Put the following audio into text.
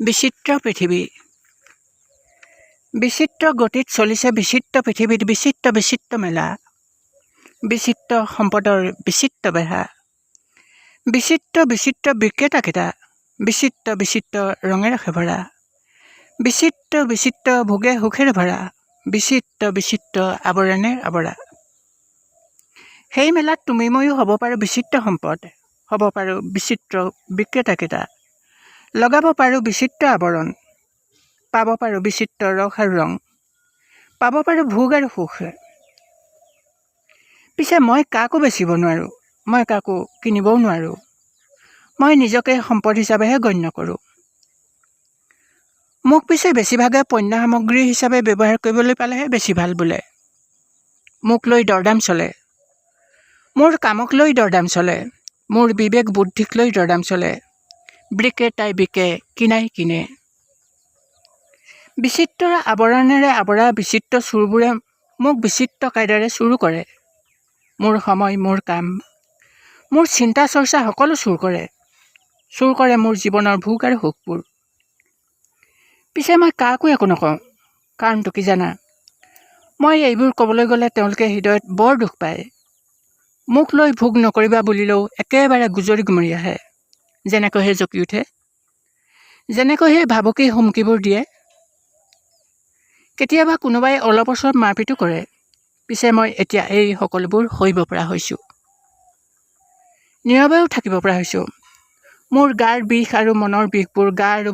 বিচিত্ৰ পৃথিৱী। বিচিত্ৰ গতিত চলিছে বিচিত্ৰ পৃথিৱীত বিচিত্ৰ বিচিত্ৰ মেলা। বিচিত্ৰ সম্পদৰ বিচিত্ৰ বেহা বিচিত্ৰ বিচিত্ৰ বিক্ৰেতাকেইটা বিচিত্ৰ বিচিত্ৰ ৰঙেৰে ভৰা বিচিত্ৰ বিচিত্ৰ ভোগে সুখেৰে ভৰা। বিচিত্ৰ বিচিত্ৰ আৱৰণে আৱৰা। সেই মেলাত তুমি ময়ো হ'ব পাৰোঁ বিচিত্ৰ সম্পদ। হ'ব পাৰোঁ বিচিত্ৰ বিক্ৰেতাকেইটা লগাব পাৰোঁ বিচিত্ৰ আৱৰণ, পাব পাৰোঁ বিচিত্ৰ ৰস আৰু ৰং, পাব পাৰোঁ ভোগ আৰু সুখ। পিছে মই কাকো বেচিব নোৱাৰোঁ, মই কাকো কিনিবও নোৱাৰোঁ, মই নিজকে সম্পদ হিচাপেহে গণ্য কৰোঁ। মোক পিছে বেছিভাগে পণ্য সামগ্ৰী হিচাপে ব্যৱহাৰ কৰিবলৈ পালেহে বেছি ভালো বোলে। মোক লৈ দৰদাম চলে, মোৰ কামক লৈ দৰদাম চলে, মোৰ বিবেক বুদ্ধিক লৈ দৰদাম চলে বিক্ৰেতাই বিকে, কিনাই কিনে। বিচিত্ৰ আৱৰণেৰে আৱৰা বিচিত্ৰ চুৰবোৰে মোক বিচিত্ৰ কায়দাৰে চুৰো কৰে। মোৰ সময়, মোৰ কাম, মোৰ চিন্তা চৰ্চা সকলো চুৰ কৰে। চুৰ কৰে মোৰ জীৱনৰ ভোগ আৰু সুখবোৰ। পিছে মই কাকো একো নকওঁ, কাৰণটো কি জানা? মই এইবোৰ ক'বলৈ গ'লে তেওঁলোকে হৃদয়ত বৰ দুখ পায়। মোক লৈ ভোগ নকৰিবা বুলিলেও একেবাৰে গুজৰি গুমৰি আহে। যেনেকৈ সেই জকি উঠে যেনেকৈ সেই ভাবুকি হুমকিবোৰ দিয়ে কেতিয়াবা কোনোবাই অলপ ওচৰত মাৰপিটো কৰে পিছে মই এতিয়া এই সকলোবোৰ সহিব পৰা হৈছোঁ। নীৰৱেও থাকিব পৰা হৈছোঁ। মোৰ গাৰ বিষ আৰু মনৰ বিষবোৰ গা আৰু